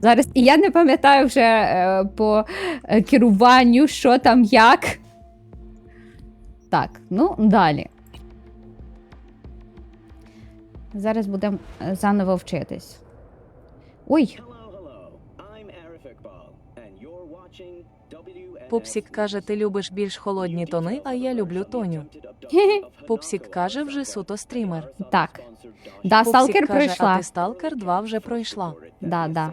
Зараз і я не пам'ятаю вже е, по е, керуванню, що там як. Так, ну далі. Зараз будемо е, заново вчитись. Ой, Пупсік каже, ти любиш більш холодні тони, а я люблю Тоню. Пупсік каже, вже суто стрімер. так. Да, Пупсік Сталкер каже, а пройшла. ти Сталкер 2 вже пройшла. Да, да.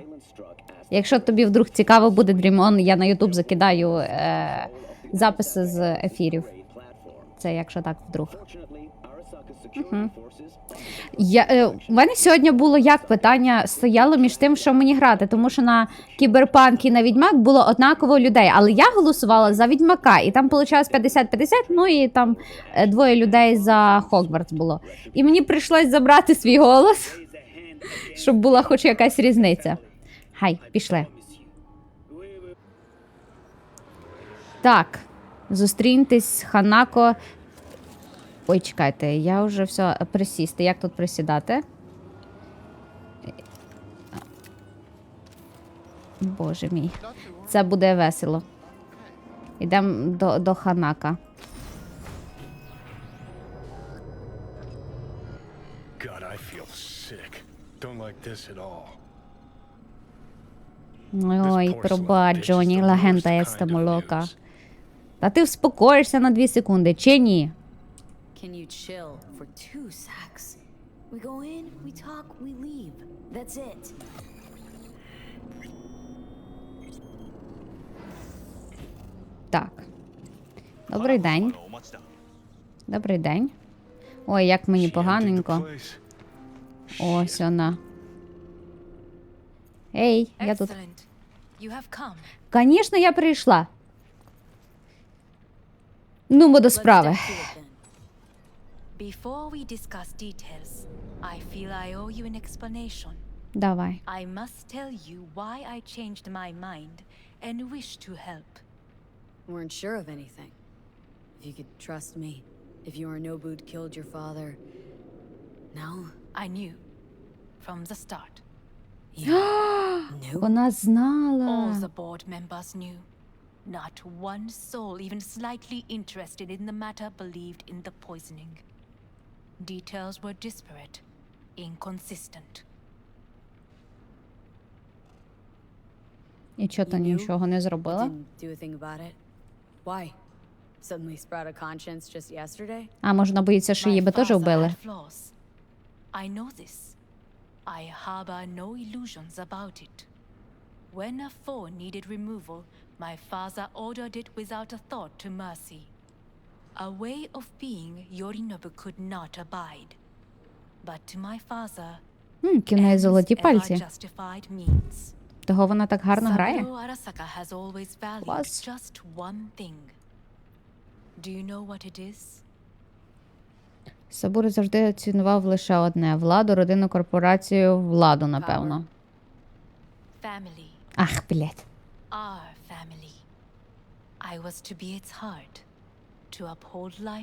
Якщо тобі вдруг цікаво буде Дрімон, я на Ютуб закидаю е, записи з ефірів. Це якщо так вдруг. Я, е, у мене сьогодні було як питання стояло між тим, що мені грати, тому що на Кіберпанк і на Відьмак було однаково людей. Але я голосувала за Відьмака, і там вийшло 50-50, ну і там е, двоє людей за Хогвартс було. І мені прийшлось забрати свій голос, щоб була хоч якась різниця. Хай, пішли. Так, зустріньтесь Ханако. Ой, чекайте, я вже все присісти. Як тут присідати? Боже мій. Це буде весело. Йдемо до, до Ханака. God, I feel sick. Don't like this at all. Ой, пробач, Джоні, the легенда worst є kind з of Тамолока. news. Та ти вспокоїшся на дві секунди, чи ні? Can you chill for two sacks? We go in, we talk, we leave. That's it. Так. Добрий день. Добрий день. Ой, як мені поганенько. Ось вона. Ей, я тут. Excellent. You have come. Звісно, я прийшла. Ну, ми до Let's справи. step to it then. Before we discuss details, I feel I owe you an explanation. Давай. I must tell you why I changed my mind and wish to help. Weren't sure of anything. If you could trust me, if your Nobud killed your father. No? I knew from the start. You knew? Вона All знала. the board members knew. Not one soul, even slightly interested in the matter, believed in the poisoning. Details were disparate, inconsistent. І чого то нічого не зробила? Didn't do a thing about it? Why? Suddenly sprout a conscience just yesterday? А може вона боїться, що її би теж father вбили? had flaws. I know this. I harbor no illusions about it. When a foe needed removal, my father ordered it without a thought to mercy. A way of being Yorinobu could not abide. But to my father, які в неї золоті пальці. Того вона так гарно грає. Клас. just one thing. Do you know what it is? Сабури завжди цінував лише одне владу, родину, корпорацію, владу, напевно. Ах, блядь.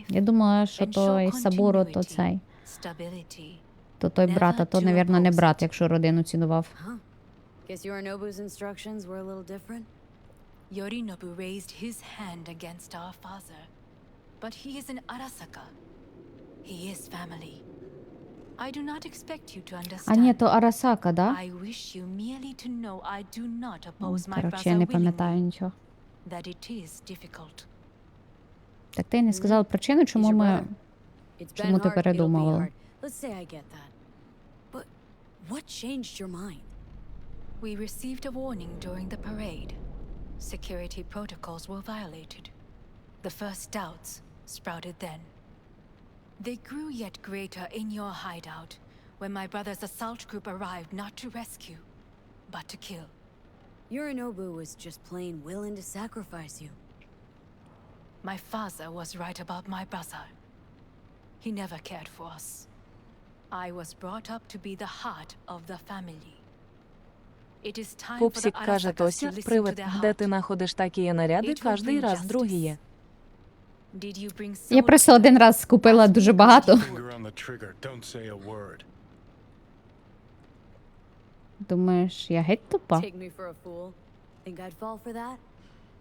Я думала, що той show Сабуро, то цей. То той брат, а то, навірно, не брат, якщо родину цінував. Guess your Nobu's instructions were a little different? Yorinobu raised his hand against our father, but he is an Arasaka. А ні, то Арасака, да? Короче, я не пам'ятаю нічого. Так ти не сказала причину, чому ми. Чому ти передумала? What changed your mind? We received a warning during the parade. Security protocols were violated. The first doubts sprouted then. They grew yet greater in your hideout when my brother's assault group arrived not to rescue, but to kill. Yorinobu was just plain willing to sacrifice you. My father was right about my brother. He never cared for us. I was brought up to be the heart of the family. It is time for the Пупсік каже Тося, привид, де heart. ти находиш такі наряди, кожний раз justice. Я souls просто один раз купила дуже багато. Finger on the trigger. Don't say a word. Думаєш, я геть тупа? Take me for a fool? Think I'd fall for that?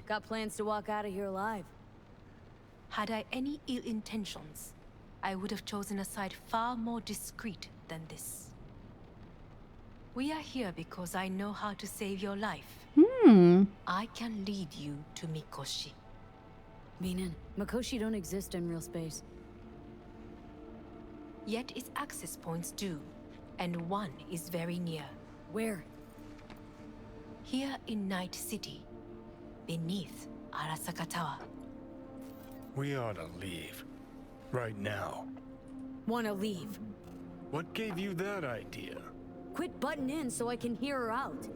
Got plans to walk out of here alive. Had I any ill intentions, I would have chosen a side far more discreet than this. We are here because I know how to save your life. Hmm. I can lead you to Mikoshi. Meaning, Makoshi don't exist in real space. Yet its access points do, and one is very near. Where? Here in Night City, beneath Arasaka Tower. We ought to leave. Right now. Wanna leave? What gave you that idea? Quit butting in so I can hear her out.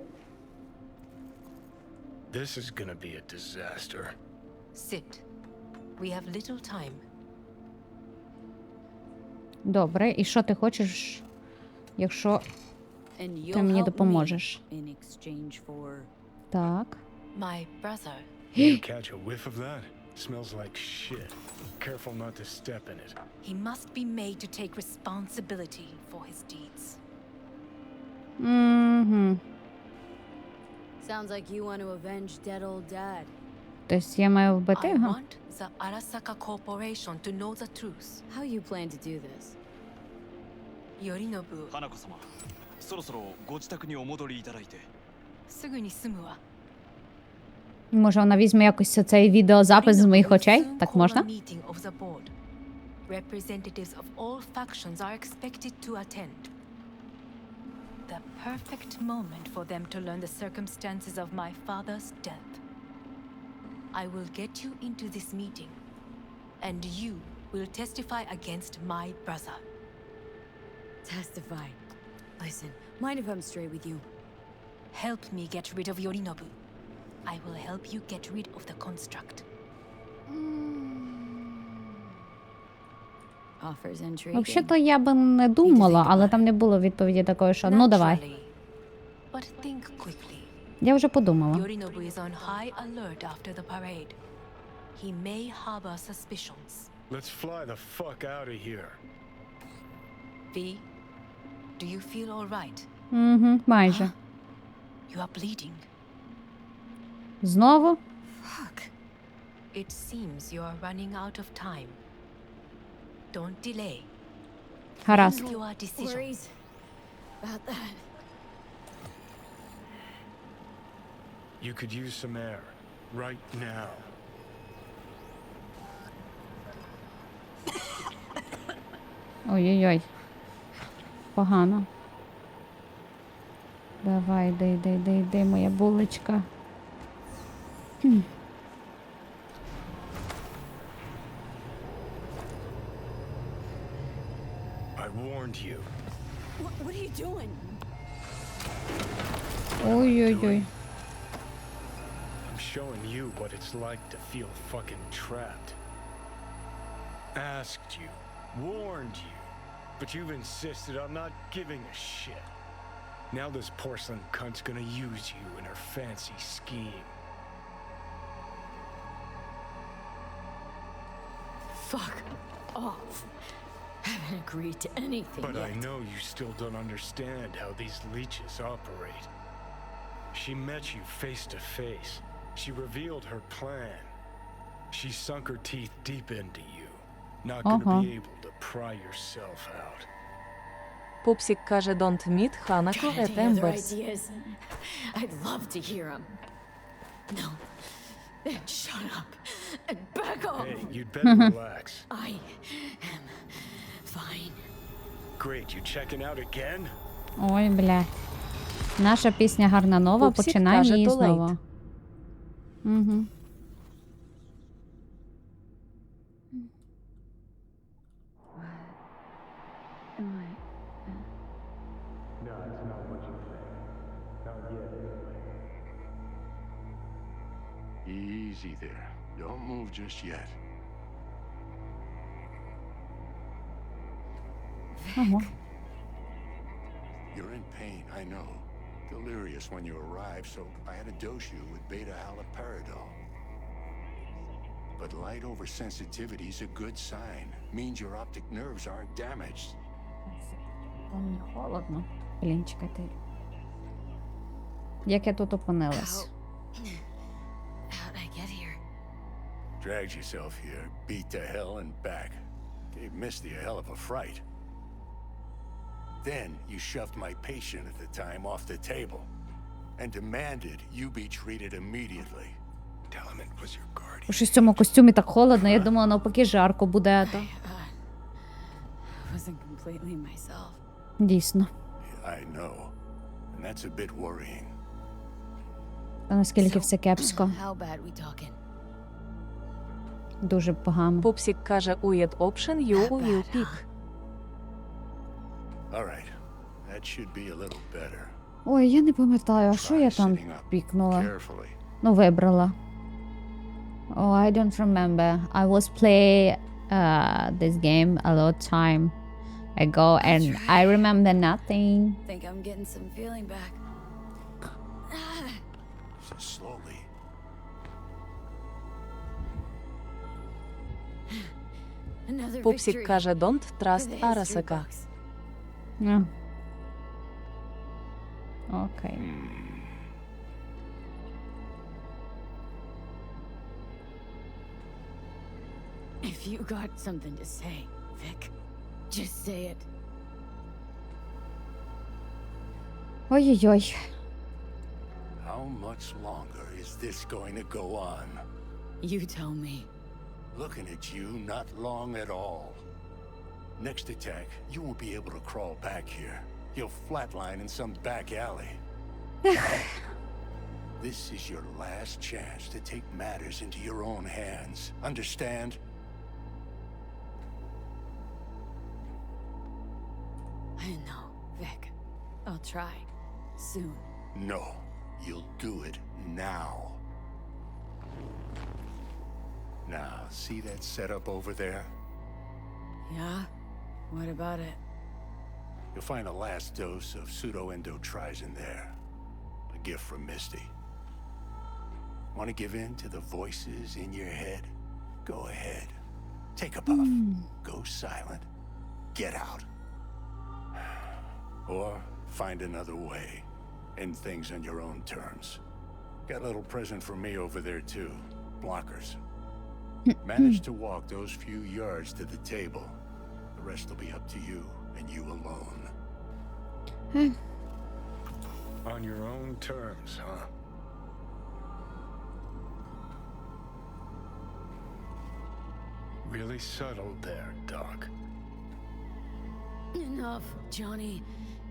This is gonna be a disaster. Sit. We have little time. Добре, і що ти хочеш, якщо And you'll ти мені help me допоможеш? in exchange for. Так. My brother, You catch a whiff of that? Smells like shit. Careful not to step in it. he must be made to take responsibility for his deeds. Угу. Sounds like you want to avenge dead old dad. Тобто я маю вбити I його? want the Arasaka Corporation to know the truth. How you plan to do this? Yorinobu, 花子様そろそろご自宅にお戻りいただいてすぐに済むわ。 Може, вона візьме якось цей відеозапис з моїх очей? Так можна? Meeting of the board. Representatives of all factions are expected to attend. The perfect moment for them to learn the circumstances of my father's death. I will get you into this meeting, and you will testify against my brother. Testify. Listen, mind if I'm straight with you? Help me get rid of Yorinobu. I will help you get rid of the construct. Offers. Взагалі-то я би не думала, але там не було відповіді такої, що ну давай. But think quickly. Я вже подумала. Yorinobu is on high alert after the parade. He may harbor suspicions. Let's fly the fuck out of here. V, do you feel all right? Угу, майже. You are bleeding. Знову? Fuck. It seems you are running out of time. Don't delay. Гаразд. Your decision. Worries about that. You could use some air. Right now. Ой-ой-ой. Погано. Давай, йди, йди, йди, йди, моя булочка. I warned you. What, what are you doing? Ой-ой-ой. Showing you what it's like to feel fucking trapped. Asked you, warned you, but you've insisted on not giving a shit. Now this porcelain cunt's gonna use you in her fancy scheme. Fuck off. Haven't agreed to anything But yet. I know you still don't understand how these leeches operate. She met you face to face. She revealed her plan. She sunk her teeth deep into you. Not gonna Uh-huh. be able to pry yourself out. Пупсік каже Don't meet Hanako Trying at Embers. ideas. I'd love to hear them. No. Then shut up and back off. Hey, you'd better relax. I am fine. Great, you checking out again? Ой, бля. Наша пісня гарна нова, Пупсик починаємо каже, її «Too late». знову. Mm-hmm. What am I? No, it's not what you think. Not yet, anyway. Easy there. Don't move just yet. You're in pain, I know Delirious when you arrived, so I had to dose you with beta haloperidol. But light oversensitivity is a good sign. Means your optic nerves aren't damaged. Мені холодно. Блін, чекайте. як я тут опинилась. How'd I get here? Dragged yourself here, beat to hell and back. Gave Misty a hell of a fright. Then you shoved my patient at the time off the table and demanded you be treated immediately. Tell him it was your guardian. У щось цьому костюмі так холодно, я думала, навпаки, жарко буде. То. Wasn't completely myself. Дійсно. I know. And that's a bit worrying. Та наскільки все кепсько. How bad we talking? Дуже погано. Пупсік каже уєд option you will pick. All right. That should be a little better. Ой, я не пам'ятаю, а що я Try там sitting up пікнула? Carefully. Ну, вибрала. Oh, I don't remember. I was play uh, this game a lot time ago and I remember nothing. Think I'm getting some feeling back. So slowly. Another Пупсік victory каже don't for trust the history Арасака. books. Ну. Окей. If you got something to say, Vic, just say it. Ой-ой-ой. How much longer is this going to go on? You tell me. Looking at you, not long at all. Next attack, you won't be able to crawl back here. You'll flatline in some back alley. this is your last chance to take matters into your own hands. Understand? I know, Vic. I'll try. Soon. No, you'll do it now. Now, see that setup over there? Yeah? What about it? You'll find a last dose of pseudoendotrizin there. A gift from Misty. Want to give in to the voices in your head? Go ahead. Take a puff. Hmm. Go silent. Get out. Or find another way. End things on your own terms. Got a little present for me over there, too. Blockers. Hmm. Manage to walk those few yards to the table. The rest will be up to you, and you alone. Hmm. On your own terms, huh? Really subtle there, Doc. Enough, Johnny.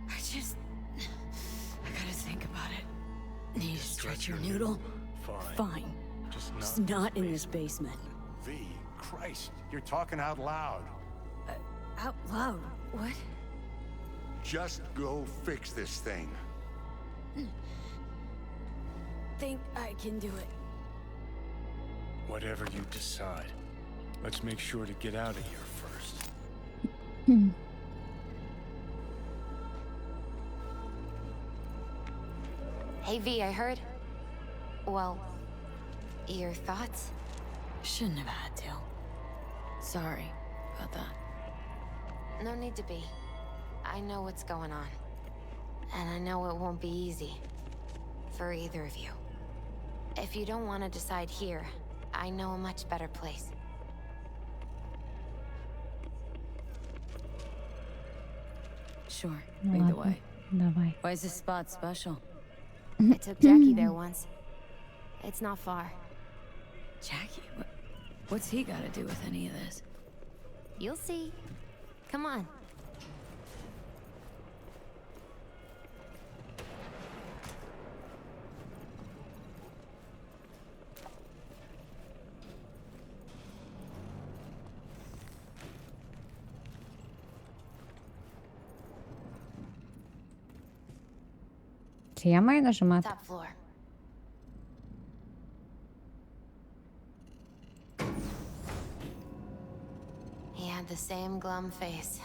I just. I gotta think about it. Need to stretch your noodle? Fine. Fine. Just not, Just not in this basement. V, Christ, you're talking out loud. Out loud. What? Just go fix this thing. Think I can do it. Whatever you decide. Let's make sure to get out of here first. Hey V, I heard. Well, your thoughts? Shouldn't have had to. Sorry about that. No need to be. I know what's going on. And I know it won't be easy. For either of you. If you don't want to decide here, I know a much better place. Sure. Ну Lead the ладно. way. Давай. Why is this spot special? I took Jackie there once. It's not far. Jackie, what, what's he got to do with any of this? You'll see. Come on. Чи я маю нажимати? Top floor. Had the same glum face.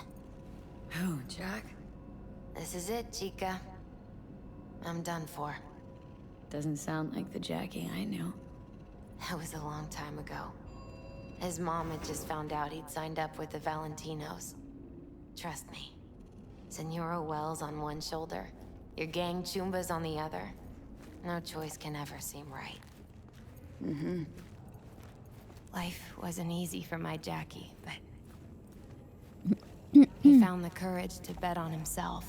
Who, Jack? This is it, Chica. I'm done for. Doesn't sound like the Jackie I knew. That was a long time ago. His mom had just found out he'd signed up with the Valentinos. Trust me. Senora Wells on one shoulder, your gang Chumbas on the other. No choice can ever seem right. Mm-hmm. Life wasn't easy for my Jackie, but he found the courage to bet on himself.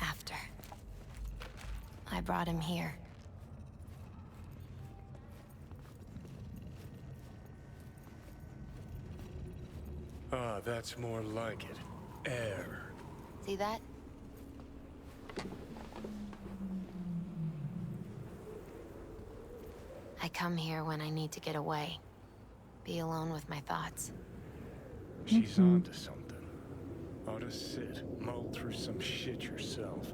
After I brought him here. Ah, that's more like it. Air. See that? I come here when I need to get away. Be alone with my thoughts. She's mm-hmm. onto something. Ought to sit, mull through some shit yourself.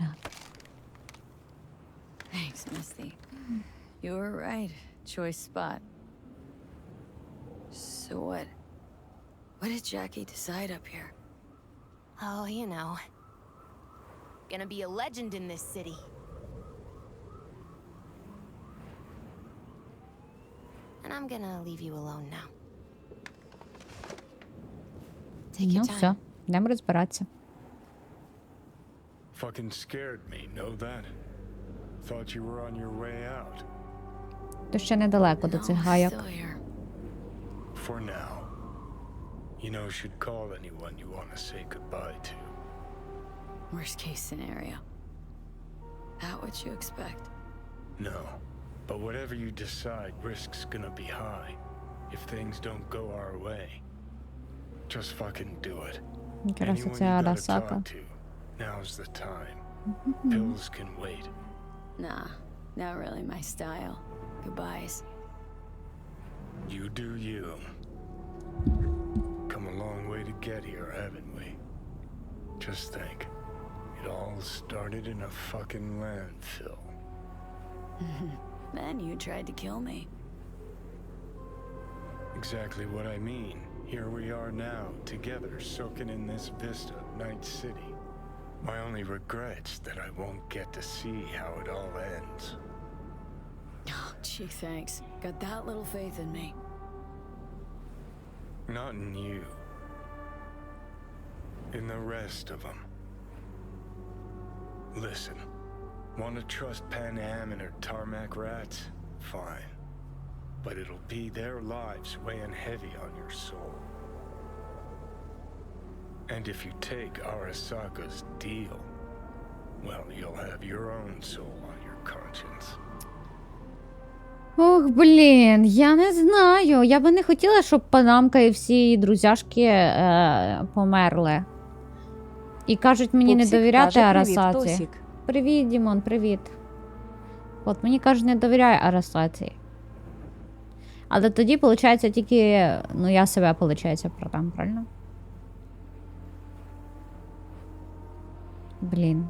Ah. Thanks, Misty. You were right. Choice spot. So what? What did Jackie decide up here? Oh, you know. Gonna be a legend in this city. And I'm gonna leave you alone now. Take Ну your все, time. йдемо розбиратися. Fucking scared me, know that? Thought you were on your way out. То ще недалеко до No, цих I'm гайок. still here. For now. You know, should call anyone you want to say goodbye to. Worst case scenario. That what you expect? No. But whatever you decide, risk's gonna be high if things don't go our way. Just fucking do it. Anyone you gotta talk to, now's the time. Pills can wait. Nah, not really my style. Goodbyes. You do you. Come a long way to get here, haven't we? Just think. It all started in a fucking landfill. Then you tried to kill me. Exactly what I mean. Here we are now, together, soaking in this vista, of Night City. My only regret's that I won't get to see how it all ends. Oh, gee, thanks. Got that little faith in me. Not in you. In the rest of them. Listen, want to trust Pan Am and her tarmac rats? Fine. But it'll be their lives weighing heavy on your soul. And if you take Arasaka's deal, well, you'll have your own soul on your conscience. Ох, блін, я не знаю. Я би не хотіла, щоб панамка і всі її друзяшки е, померли. І кажуть мені не довіряти каже, «Привіт, Арасаці. Тосік». Привіт, Дімон, привіт. От мені кажуть, не довіряй Арасаці. Але тоді, виходить, тільки. Ну, я себе, виходить, продам, правильно? Блін.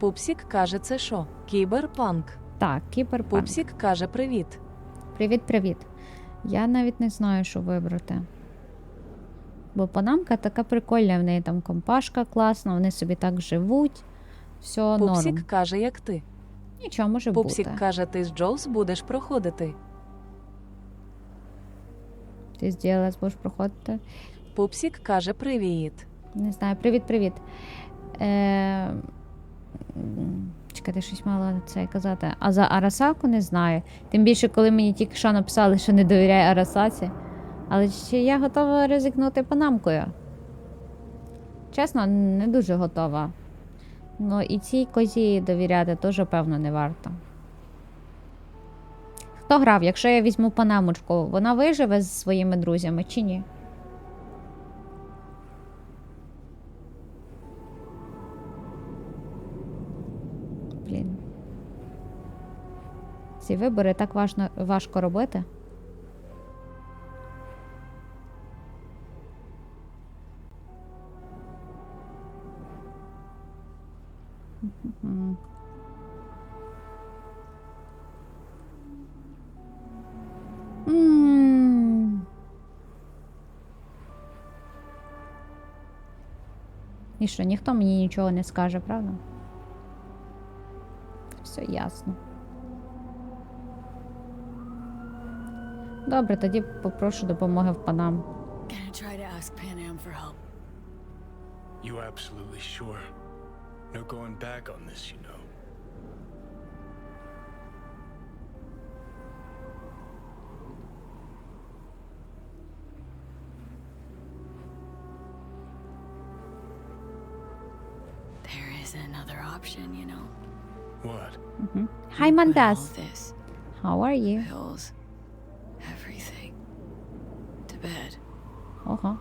Пупсік каже, це що? Кіберпанк. Так, кіберпанк. Пупсік каже привіт. Привіт, привіт. Я навіть не знаю, що вибрати. Бо панамка така прикольна, в неї там компашка класна, вони собі так живуть. Все норм. Пупсік каже, як ти. Нічого може Пупсік бути. каже, ти з Джоус будеш проходити. Ти з DLS будеш проходити. Пупсік каже привіт. Не знаю, привіт-привіт. Е... Чекайте, щось мало це казати. А за Арасаку не знаю. Тим більше, коли мені тільки що написали, що не довіряє Арасаці. Але чи я готова ризикнути панамкою? Чесно, не дуже готова. Ну і цій козі довіряти теж, певно, не варто. Хто грав, якщо я візьму панамочку, вона виживе з своїми друзями чи ні? Блін. Ці вибори так важно, важко робити. І що, ніхто мені нічого не скаже, правда? Все ясно. Добре, тоді попрошу допомоги в панам. You absolutely sure? No going back on this, you know. Hi, Mandas. This, How are you? Pills, everything. To bed. Uh huh.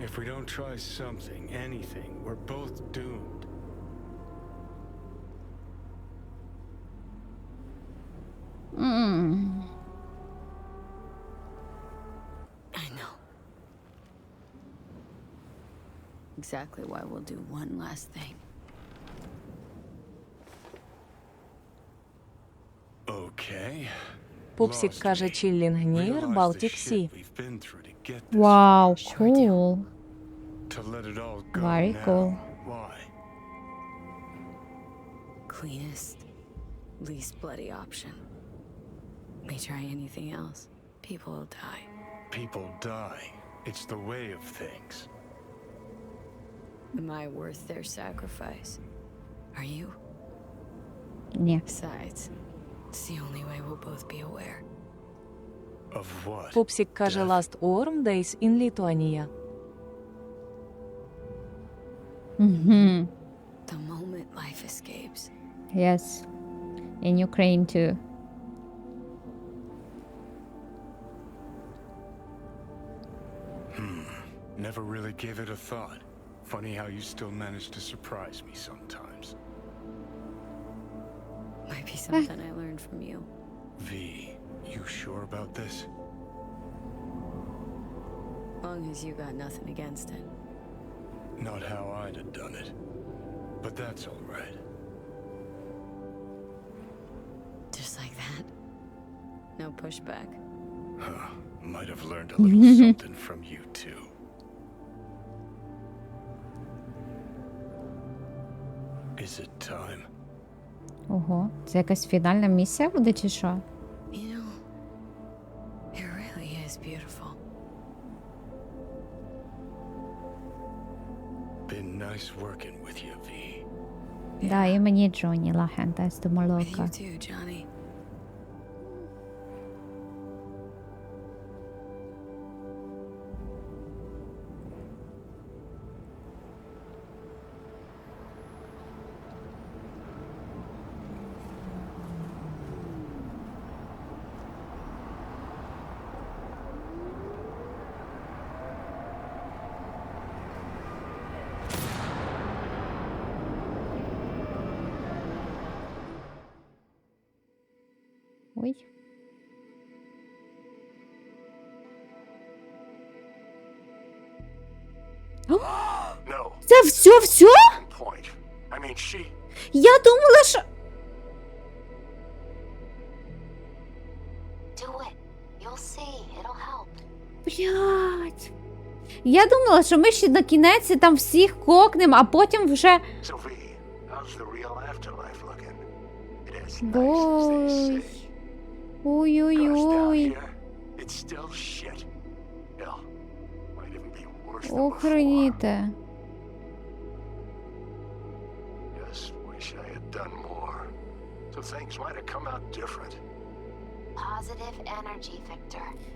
If we don't try something, anything, we're both doomed. Hmm. I know. Exactly why we'll do one last thing. Пупсік Lost каже me. Чіллінг Нір, Realize the Балтік shit Сі. we've been through to get this Вау, Sure do. cool. To let it all go Very now. cool. Why? Cleanest, least bloody option. We try anything else, people will die. People die. It's the way of things. Am I worth their sacrifice? Are you? Ні. Besides, it's the only way we'll both be aware. Of what? Пупсік каже Death. Last Warm Days in Lithuania. Мгм. The moment life escapes. Yes. In Ukraine too. Never really gave it a thought. Funny how you still manage to surprise me sometimes. Might be eh. something I learned from you. V, you sure about this? Long as you got nothing against it. Not how I'd have done it. But that's all right. Just like that. No pushback. Huh. Might have learned a little something from you too. Is it time? Ого. Це якась фінальна місія буде чи що? Nice working with you, V. Да, і мені Джоні Лахента з With Ой. Це все все? Я думала, що. Блять. Я думала, що ми ще на кінець там всіх кокнем, а потім вже. Бой. Ой-ой-ой. Охреніте.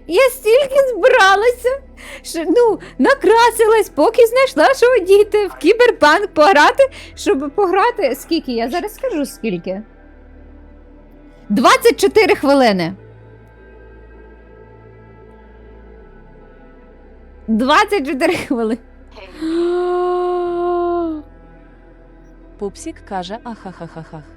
Я стільки збиралася, що ну, накрасилась, поки знайшла, що діти в кіберпанк пограти, щоб пограти. Скільки? Я зараз скажу скільки. 24 хвилини. 24 хвилини. Пупсік каже ахахахахах.